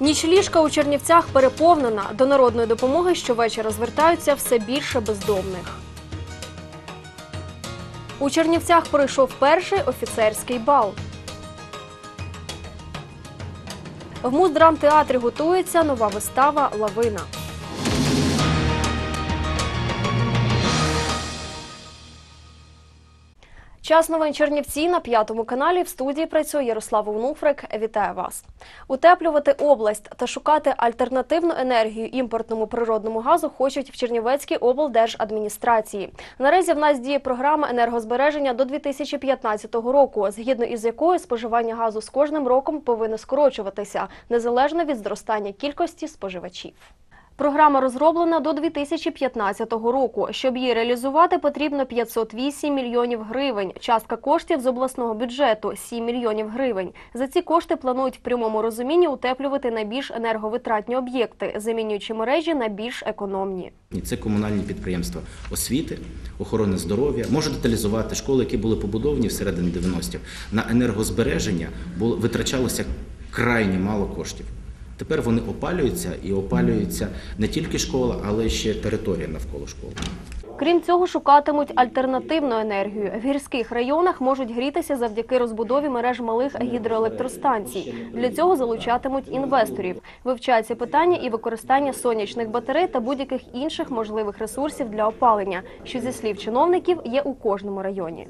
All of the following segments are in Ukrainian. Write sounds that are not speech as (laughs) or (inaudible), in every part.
Нічліжка у Чернівцях переповнена. До народної допомоги щовечора звертаються все більше бездомних. У Чернівцях пройшов перший офіцерський бал. В Муздрамтеатрі готується нова вистава Лавина. Час новин Чернівці на п'ятому каналі. В студії працює Ярослав Онуфрик. Вітаю вас. Утеплювати область та шукати альтернативну енергію імпортному природному газу хочуть в Чернівецькій облдержадміністрації. Наразі в нас діє програма енергозбереження до 2015 року, згідно із якою споживання газу з кожним роком повинно скорочуватися незалежно від зростання кількості споживачів. Програма розроблена до 2015 року. Щоб її реалізувати, потрібно 508 мільйонів гривень. Частка коштів з обласного бюджету 7 мільйонів гривень. За ці кошти планують в прямому розумінні утеплювати найбільш енерговитратні об'єкти, замінюючи мережі на більш економні. Це комунальні підприємства освіти, охорони здоров'я. Можу деталізувати школи, які були побудовані всередині 90-х. На енергозбереження витрачалося крайні мало коштів. Тепер вони опалюються і опалюються не тільки школа, але ще територія навколо школи. Крім цього, шукатимуть альтернативну енергію. В гірських районах можуть грітися завдяки розбудові мереж малих гідроелектростанцій. Для цього залучатимуть інвесторів. Вивчається питання і використання сонячних батарей та будь-яких інших можливих ресурсів для опалення, що зі слів чиновників є у кожному районі.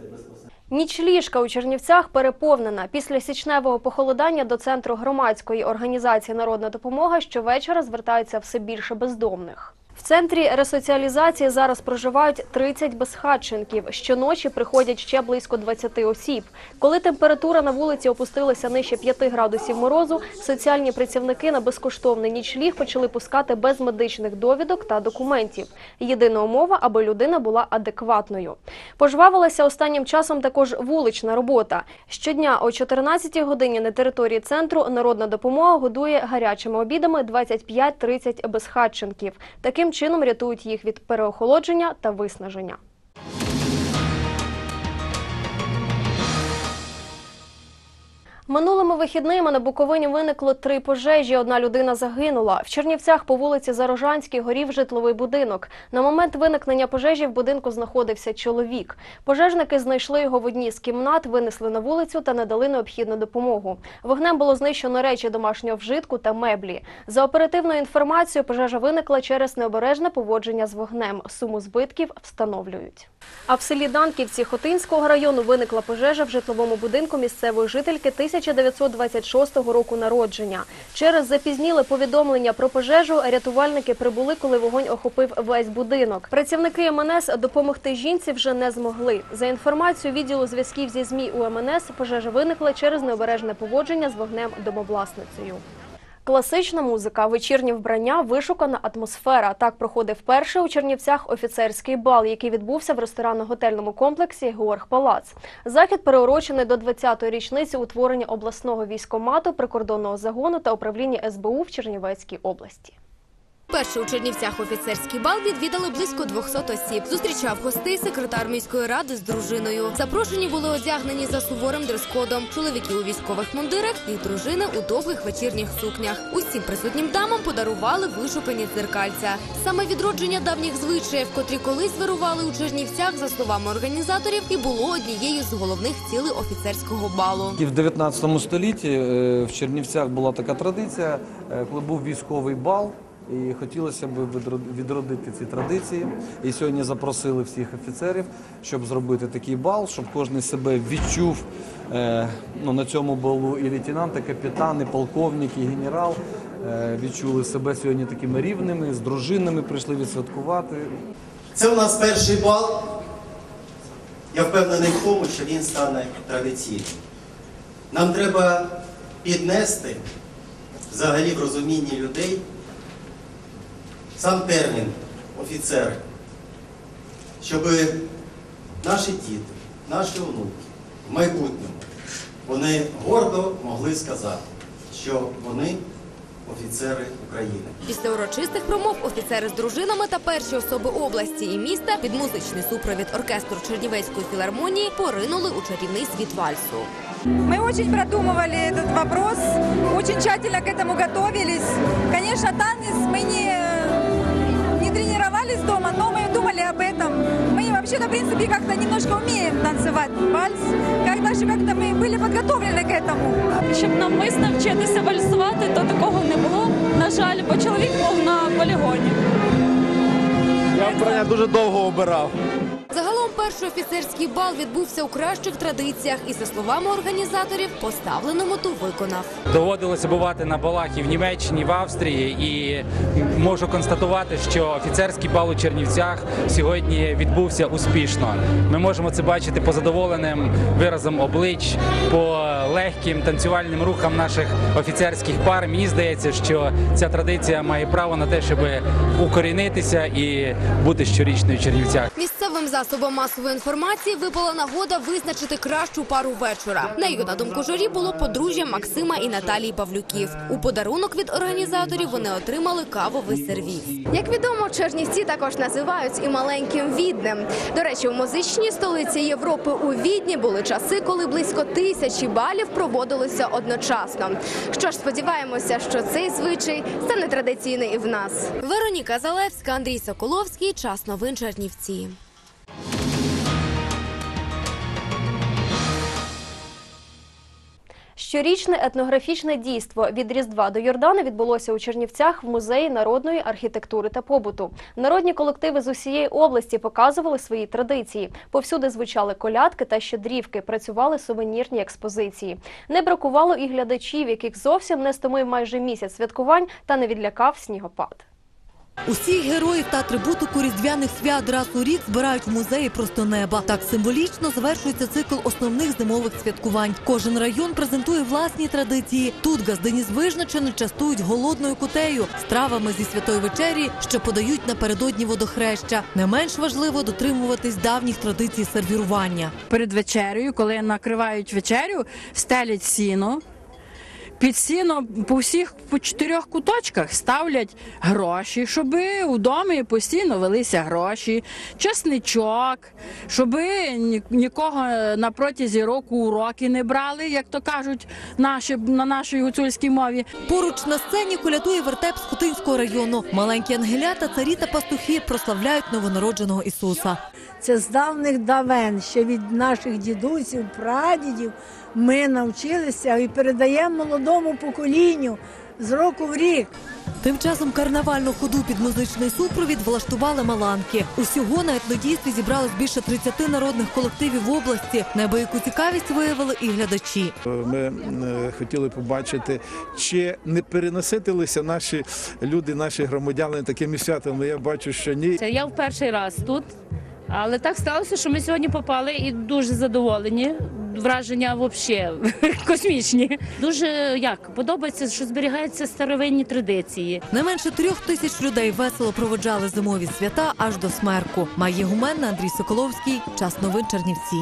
Нічліжка у Чернівцях переповнена. Після січневого похолодання до центру громадської організації Народна допомога щовечора звертаються все більше бездомних. В центрі ресоціалізації зараз проживають 30 безхатченків. Щоночі приходять ще близько 20 осіб. Коли температура на вулиці опустилася нижче 5 градусів морозу, соціальні працівники на безкоштовний нічліг почали пускати без медичних довідок та документів. Єдина умова, аби людина була адекватною. Пожвавилася останнім часом також вулична робота. Щодня о 14 годині на території центру народна допомога годує гарячими обідами 25-30 безхатченків. Таким чином рятують їх від переохолодження та виснаження. Минулими вихідними на Буковині виникло три пожежі. Одна людина загинула. В Чернівцях по вулиці Зарожанській горів житловий будинок. На момент виникнення пожежі в будинку знаходився чоловік. Пожежники знайшли його в одній з кімнат, винесли на вулицю та надали необхідну допомогу. Вогнем було знищено речі домашнього вжитку та меблі. За оперативною інформацією, пожежа виникла через необережне поводження з вогнем. Суму збитків встановлюють. А в селі Данківці Хотинського району виникла пожежа в житловому будинку місцевої жительки 1926 року народження. Через запізніле повідомлення про пожежу рятувальники прибули, коли вогонь охопив весь будинок. Працівники МНС допомогти жінці вже не змогли. За інформацією відділу зв'язків зі ЗМІ у МНС, пожежа виникла через необережне поводження з вогнем домовласницею. Класична музика, вечірні вбрання, вишукана атмосфера. Так проходив перший у Чернівцях офіцерський бал, який відбувся в ресторанно-готельному комплексі Георг Палац. Захід переурочений до 20-ї річниці утворення обласного військомату, прикордонного загону та управління СБУ в Чернівецькій області. Перший у Чернівцях офіцерський бал відвідали близько 200 осіб. Зустрічав гостей секретар міської ради з дружиною. Запрошені були одягнені за суворим дрес-кодом. Чоловіки у військових мундирах і дружини у довгих вечірніх сукнях. Усім присутнім дамам подарували вишукані дзеркальця. Саме відродження давніх звичаїв, котрі колись вирували у Чернівцях, за словами організаторів, і було однією з головних цілей офіцерського балу. І в 19 столітті е, в Чернівцях була така традиція, е, коли був військовий бал. І хотілося б відродити ці традиції. І сьогодні запросили всіх офіцерів, щоб зробити такий бал, щоб кожен себе відчув е, ну, на цьому балу і лейтенант, і капітан, і полковник, і генерал е, відчули себе сьогодні такими рівними, з дружинами прийшли відсвяткувати. Це у нас перший бал. Я впевнений в тому, що він стане традиційним. Нам треба піднести взагалі в розумінні людей сам термін офіцер, щоб наші діти, наші онуки в майбутньому вони гордо могли сказати, що вони офіцери України. Після урочистих промов офіцери з дружинами та перші особи області і міста під музичний супровід оркестру Чернівецької філармонії поринули у чарівний світ вальсу. Мы очень продумывали этот вопрос, очень тщательно к этому готовились. Конечно, танец мы не, не тренировались дома, но мы думали об этом. Мы вообще-то, в принципе, как-то немножко умеем танцевать вальс. Когда же как-то мы были подготовлены к этому. Щоб навмисно вчитися вальсувати, то такого не було. На жаль, бо чоловік був на полігоні. Я вбрання дуже довго обирав. Перший офіцерський бал відбувся у кращих традиціях і, за словами організаторів, поставлену мету виконав. Доводилося бувати на балах і в Німеччині, і в Австрії, і можу констатувати, що офіцерський бал у Чернівцях сьогодні відбувся успішно. Ми можемо це бачити по задоволеним виразам облич, по легким танцювальним рухам наших офіцерських пар. Мені здається, що ця традиція має право на те, щоб укорінитися і бути щорічною в Чернівцях. Місцевим засобам масової інформації випала нагода визначити кращу пару вечора. Нею, на думку журі, було подружжя Максима і Наталії Павлюків. У подарунок від організаторів вони отримали кавовий сервіс. Як відомо, Чернівці також називають і маленьким віднем. До речі, у музичній столиці Європи у Відні були часи, коли близько тисячі балів проводилося одночасно. Що ж, сподіваємося, що цей звичай стане традиційний і в нас. Вероніка Залевська, Андрій Соколовський. Час новин Чернівці. Щорічне етнографічне дійство від Різдва до Йордану відбулося у Чернівцях в музеї народної архітектури та побуту. Народні колективи з усієї області показували свої традиції. Повсюди звучали колядки та щедрівки, працювали сувенірні експозиції. Не бракувало і глядачів, яких зовсім не стомив майже місяць святкувань та не відлякав снігопад. Усіх героїв та атрибутику різдвяних свят раз у рік збирають в музеї просто неба. Так символічно завершується цикл основних зимових святкувань. Кожен район презентує власні традиції. Тут газдині з Вижничини частують голодною кутею, стравами зі святої вечері, що подають напередодні водохреща. Не менш важливо дотримуватись давніх традицій сервірування. перед вечерею, коли накривають вечерю, стелять сіно. Під сіно по всіх по чотирьох куточках ставлять гроші, щоб у домі постійно велися гроші, чесничок, щоб нікого на протязі року уроки не брали, як то кажуть наші, на нашій гуцульській мові. Поруч на сцені колядує вертеп з Хотинського району. Маленькі ангелята, царі та пастухи прославляють новонародженого Ісуса. Це з давних давен, ще від наших дідусів, прадідів ми навчилися і передаємо молодому поколінню з року в рік. Тим часом карнавальну ходу під музичний супровід влаштували маланки. Усього на етнодійстві зібралось більше 30 народних колективів області. Неабияку цікавість виявили і глядачі. Ми е, хотіли побачити, чи не перенаситилися наші люди, наші громадяни такими святами. Я бачу, що ні. Це я в перший раз тут. Але так сталося, що ми сьогодні попали і дуже задоволені. Враження взагалі (laughs) космічні. Дуже як подобається, що зберігаються старовинні традиції. Не менше трьох тисяч людей весело проводжали зимові свята аж до смерку. Має гуменна Андрій Соколовський. Час новин Чернівці.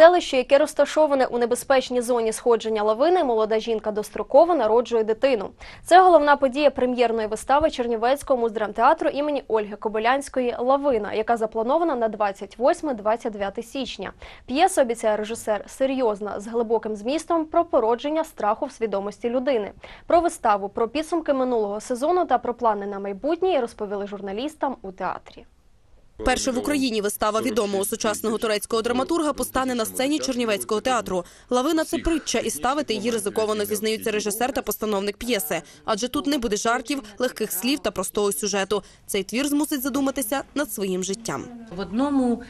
Селищі, яке розташоване у небезпечній зоні сходження лавини, молода жінка достроково народжує дитину. Це головна подія прем'єрної вистави Чернівецького муздрамтеатру імені Ольги Кобилянської Лавина, яка запланована на 28-29 січня. П'єса обіцяє режисер серйозна з глибоким змістом про породження страху в свідомості людини. Про виставу, про підсумки минулого сезону та про плани на майбутнє розповіли журналістам у театрі. Перша в Україні вистава відомого сучасного турецького драматурга постане на сцені Чернівецького театру. Лавина це притча, і ставити її ризиковано зізнаються режисер та постановник п'єси. Адже тут не буде жартів, легких слів та простого сюжету. Цей твір змусить задуматися над своїм життям. В одному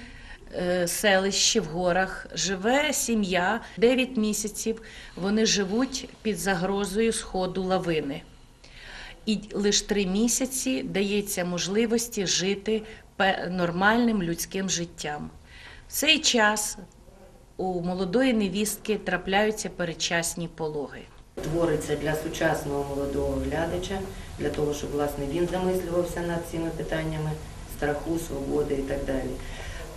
е, селищі в горах живе сім'я 9 місяців. Вони живуть під загрозою сходу лавини. І лише три місяці дається можливості жити нормальним людським життям. В цей час у молодої невістки трапляються передчасні пологи. Твориться для сучасного молодого глядача, для того, щоб власне він замислювався над цими питаннями страху, свободи і так далі.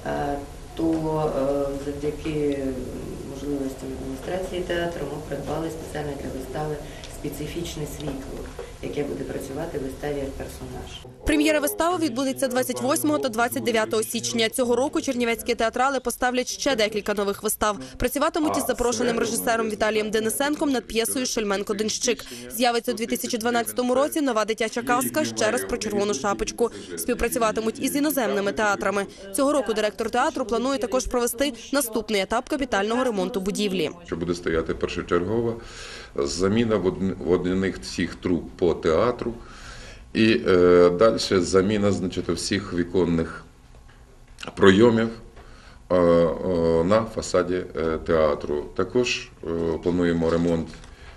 Е, то е, завдяки можливостям адміністрації театру ми придбали спеціально для вистави специфічне світло, яке буде працювати в виставі як персонаж. Прем'єра вистави відбудеться 28 та 29 січня. Цього року чернівецькі театрали поставлять ще декілька нових вистав. Працюватимуть із запрошеним режисером Віталієм Денисенком над п'єсою Шельменко Денщик. З'явиться у 2012 році нова дитяча казка ще раз про червону шапочку. Співпрацюватимуть із іноземними театрами. Цього року директор театру планує також провести наступний етап капітального ремонту будівлі. що буде стояти першочергова заміна водяних всіх труб по театру, і е, далі заміна значить, всіх віконних пройомів е, е, на фасаді е, театру. Також е, плануємо ремонт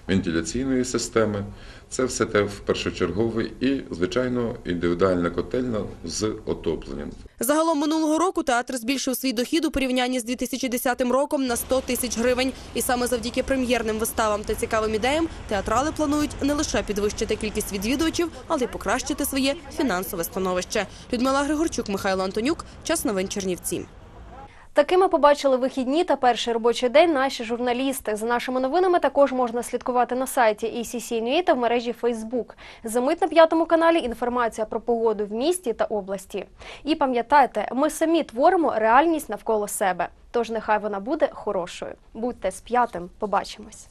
вентиляційної системи. Це все те в першочерговий і, звичайно, індивідуальна котельна з отопленням. Загалом минулого року театр збільшив свій дохід у порівнянні з 2010 роком на 100 тисяч гривень. І саме завдяки прем'єрним виставам та цікавим ідеям театрали планують не лише підвищити кількість відвідувачів, але й покращити своє фінансове становище. Людмила Григорчук, Михайло Антонюк. Час новин Чернівці. Такими побачили вихідні та перший робочий день наші журналісти. За нашими новинами також можна слідкувати на сайті ECC.NUA та в мережі Facebook. Замить на п'ятому каналі інформація про погоду в місті та області. І пам'ятайте, ми самі творимо реальність навколо себе. Тож нехай вона буде хорошою. Будьте з п'ятим. Побачимось.